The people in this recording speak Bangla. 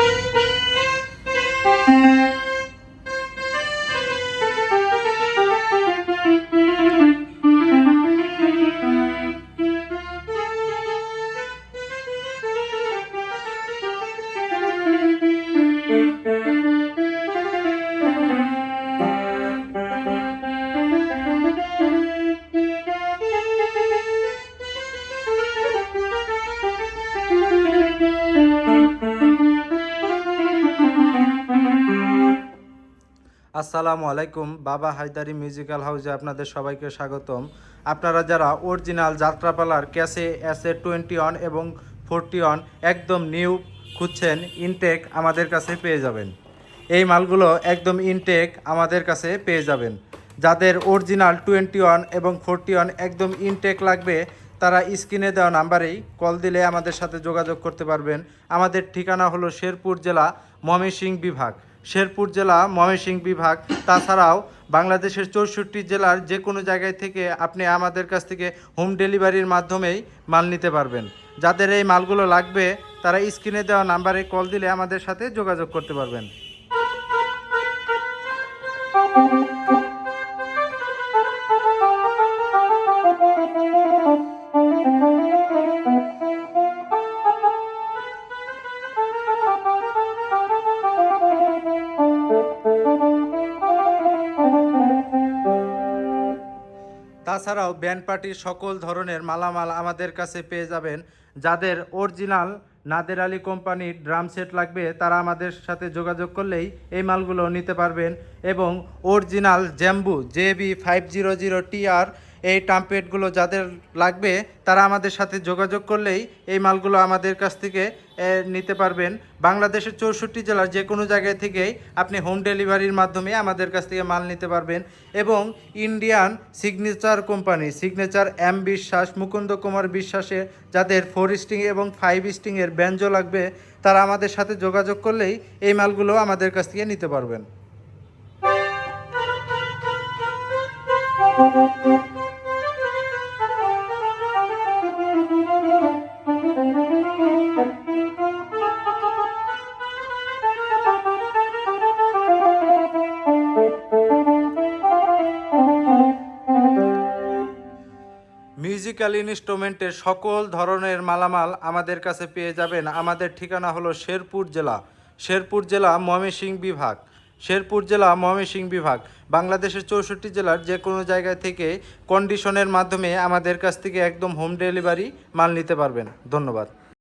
Bye. আসসালামু আলাইকুম। বাবা হায়দারি মিউজিক্যাল হাউসে আপনাদের সবাইকে স্বাগতম। আপনারা যারা অরিজিনাল যাত্রাপালার ক্যাসে এসে টোয়েন্টি ওয়ান এবং ফোরটি ওয়ান একদম নিউ খুঁজছেন, ইনটেক আমাদের কাছে পেয়ে যাবেন। এই মালগুলো একদম ইনটেক আমাদের কাছে পেয়ে যাবেন। যাদের অরিজিনাল টোয়েন্টি ওয়ান এবং ফোরটি ওয়ান একদম ইনটেক লাগবে, তারা স্ক্রিনে দেওয়া নাম্বারেই কল দিলে আমাদের সাথে যোগাযোগ করতে পারবেন। আমাদের ঠিকানা হলো শেরপুর জেলা ময়মনসিংহ বিভাগ। শেরপুর জেলা ময়মনসিংহ বিভাগ। তাছাড়াও বাংলাদেশের চৌষট্টি জেলার যে কোনো জায়গায় থেকে আপনি আমাদের কাছ থেকে হোম ডেলিভারির মাধ্যমেই মাল নিতে পারবেন। যাদের এই মালগুলো লাগবে, তারা স্ক্রিনে দেওয়া নাম্বারে কল দিলে আমাদের সাথে যোগাযোগ করতে পারবেন। তাছাড়াও ব্যান্ড পার্টির সকল ধরনের মালামাল আমাদের কাছে পেয়ে যাবেন, যাদের অরিজিনাল নাদের আলী কোম্পানির ড্রাম সেট লাগবে, তারা আমাদের সাথে যোগাযোগ করলেই এই মালগুলো নিতে পারবেন এবং original jumbo J B five zero zero TR এই টাম্পেটগুলো যাদের লাগবে, তারা আমাদের সাথে যোগাযোগ করলেই এই মালগুলো আমাদের কাছ থেকে নিতে পারবেন। বাংলাদেশের চৌষট্টি জেলার যে কোনো জায়গায় থেকেই আপনি হোম ডেলিভারির মাধ্যমে আমাদের কাছ থেকে মাল নিতে পারবেন। এবং Indian signature company signature M Biswas, Mukunda Kumar বিশ্বাসের যাদের ফোর স্টিং এবং ফাইভ স্টিংয়ের ব্যঞ্জ লাগবে, তারা আমাদের সাথে যোগাযোগ করলেই এই মালগুলো আমাদের কাছ থেকে নিতে পারবেন। মিউজিক্যাল ইনস্ট্রুমেন্টের সকল ধরনের মালামাল আমাদের কাছে পেয়ে যাবেন। আমাদের ঠিকানা হলো শেরপুর জেলা। শেরপুর জেলা, ময়মনসিংহ বিভাগ। শেরপুর জেলা, ময়মনসিংহ বিভাগ। বাংলাদেশের চৌষট্টি জেলার যে কোনো জায়গায় থেকে কন্ডিশনের মাধ্যমে আমাদের কাছ থেকে একদম হোম ডেলিভারি মাল নিতে পারবেন। ধন্যবাদ।